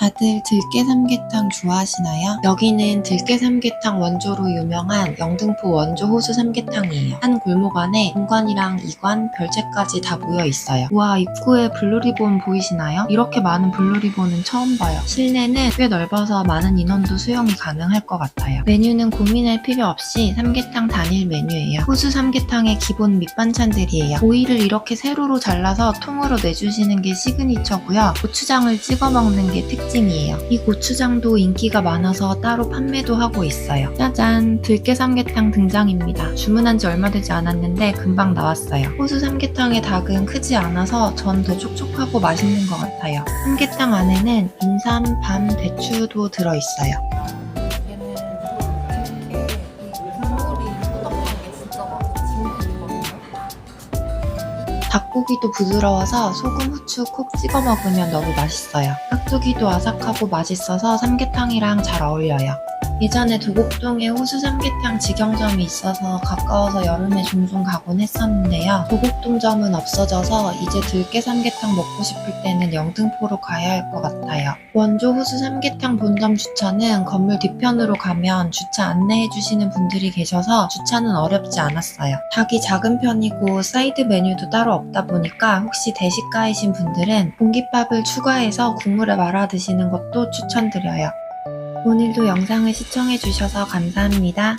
다들 들깨 삼계탕 좋아하시나요? 여기는 들깨 삼계탕 원조로 유명한 영등포 원조 호수 삼계탕이에요. 한 골목 안에 본관이랑 이관, 별채까지 다 모여 있어요. 우와 입구에 블루리본 보이시나요? 이렇게 많은 블루리본은 처음 봐요. 실내는 꽤 넓어서 많은 인원도 수용이 가능할 것 같아요. 메뉴는 고민할 필요 없이 삼계탕 단일 메뉴예요. 호수 삼계탕의 기본 밑반찬들이에요. 오이를 이렇게 세로로 잘라서 통으로 내주시는 게 시그니처고요. 고추장을 찍어 먹는 게 특징 이에요. 이 고추장도 인기가 많아서 따로 판매도 하고 있어요. 짜잔, 들깨 삼계탕 등장입니다. 주문한 지 얼마 되지 않았는데 금방 나왔어요. 호수 삼계탕의 닭은 크지 않아서 전 더 촉촉하고 맛있는 것 같아요. 삼계탕 안에는 인삼, 밤, 대추도 들어있어요. 닭고기도 부드러워서 소금, 후추 콕 찍어 먹으면 너무 맛있어요. 깍두기도 아삭하고 맛있어서 삼계탕이랑 잘 어울려요. 예전에 도곡동에 호수 삼계탕 직영점이 있어서 가까워서 여름에 종종 가곤 했었는데요. 도곡동점은 없어져서 이제 들깨 삼계탕 먹고 싶을 때는 영등포로 가야 할 것 같아요. 원조 호수 삼계탕 본점 주차는 건물 뒤편으로 가면 주차 안내해 주시는 분들이 계셔서 주차는 어렵지 않았어요. 닭이 작은 편이고 사이드 메뉴도 따로 없다 보니까 혹시 대식가이신 분들은 공깃밥을 추가해서 국물에 말아 드시는 것도 추천드려요. 오늘도 영상을 시청해 주셔서 감사합니다.